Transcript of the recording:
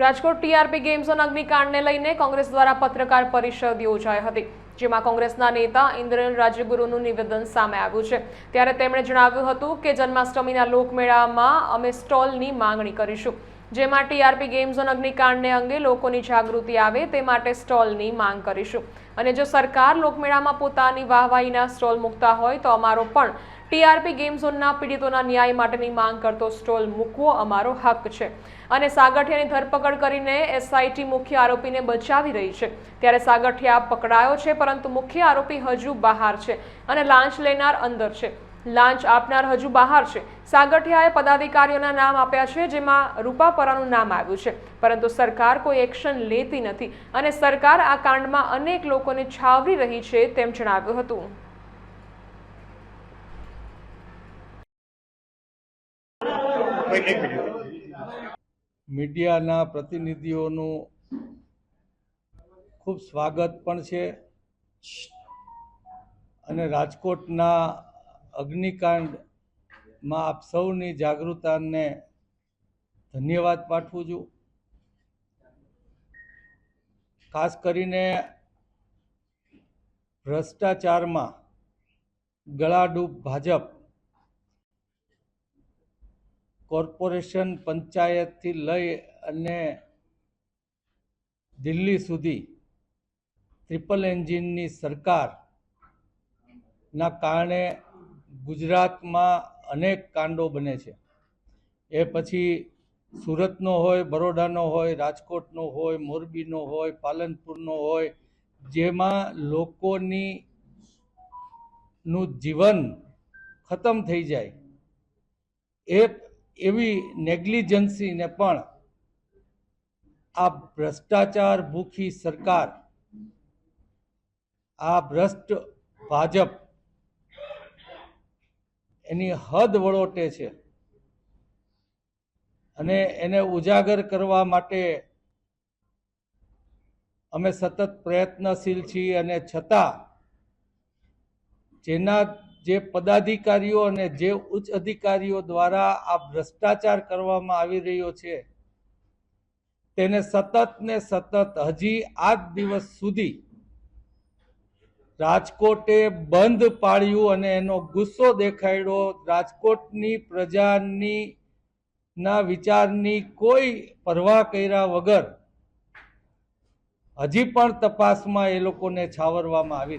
Rajkot TRP game zone અગ્નિકાંડને લઈને કોંગ્રેસ દ્વારા પત્રકાર પરિષદ યોજાઈ હતી, જેમાં કોંગ્રેસના નેતા ઇન્દ્રેન રાજ્યગુરુનું નિવેદન સામે આવ્યું છે. ત્યારે તેમણે જણાવ્યું હતું કે જન્માષ્ટમીના લોકમેળામાં અમે સ્ટોલની માંગણી કરીશું. જેમાં ટીઆરપી ગેમ ઝોન અગ્નિકાંડને અંગે લોકોની જાગૃતિ આવે તે માટે સ્ટોલની માંગ કરીશું. અને જો સરકાર લોકમેળામાં પોતાની વાહવાહીના સ્ટોલ મૂકતા હોય તો અમારો પણ ટીઆરપી ગેમ પીડિતોના ન્યાય માટેની માંગ કરતો સ્ટોલ મૂકવો અમારો હક છે. અને સાગઠિયાની ધરપકડ કરીને એસઆઈટી મુખ્ય આરોપીને બચાવી રહી છે. ત્યારે સાગઠિયા પકડાયો છે, પરંતુ મુખ્ય આરોપી હજુ બહાર છે અને લાંચ લેનાર અંદર છે. લાંચ આપનાર હજુ બહાર છે. સાગઠિયાએ પદાધિકારીઓના નામ આપ્યા છે, જેમાં રૂપાપરાનું નામ આવ્યું છે. પરંતુ સરકાર કોઈ એક્શન લેતી નથી અને સરકાર આ કાંડમાં અનેક લોકોને છાવરી રહી છે તેમ જણાવ્યું હતું. મીડિયાના પ્રતિનિધિઓનું ખૂબ સ્વાગત પણ છે. અને રાજકોટના અગ્નિકાંડમાં આપ સૌની જાગૃતતાને ધન્યવાદ પાઠવું છું. ખાસ કરીને ભ્રષ્ટાચારમાં ગળાડૂબ ભાજપ કોર્પોરેશન પંચાયતથી લઈ અને દિલ્હી સુધી ટ્રિપલ એન્જિનની સરકારના કારણે ગુજરાતમાં અનેક કાંડો બને છે. એ પછી સુરતનો હોય, બરોડાનો હોય, રાજકોટનો હોય, મોરબીનો હોય, પાલનપુરનો હોય, જેમાં લોકોની નું જીવન ખતમ થઈ જાય. એ, એવી નેગ્લિજન્સીને પણ આ ભ્રષ્ટાચાર ભૂખી સરકાર, આ ભ્રષ્ટ ભાજપ એની હદ વળોટે છે. અને એને ઉજાગર કરવા માટે અમે સતત પ્રયત્નશીલ છીએ અને છતાં જેના જે પદાધિકારીઓ અને જે ઉચ્ચ અધિકારીઓ દ્વારા આ ભ્રષ્ટાચાર કરવામાં આવી રહ્યો છે, તેને સતત ને સતત હજી આજ દિવસ સુધી રાજકોટે બંધ પાડ્યું અને એનો ગુસ્સો દેખાડ્યો રાજકોટની પ્રજાની ના વિચારની કોઈ પરવા કર્યા વગર હજી પણ તપાસમાં એ લોકોને છાવરવામાં આવી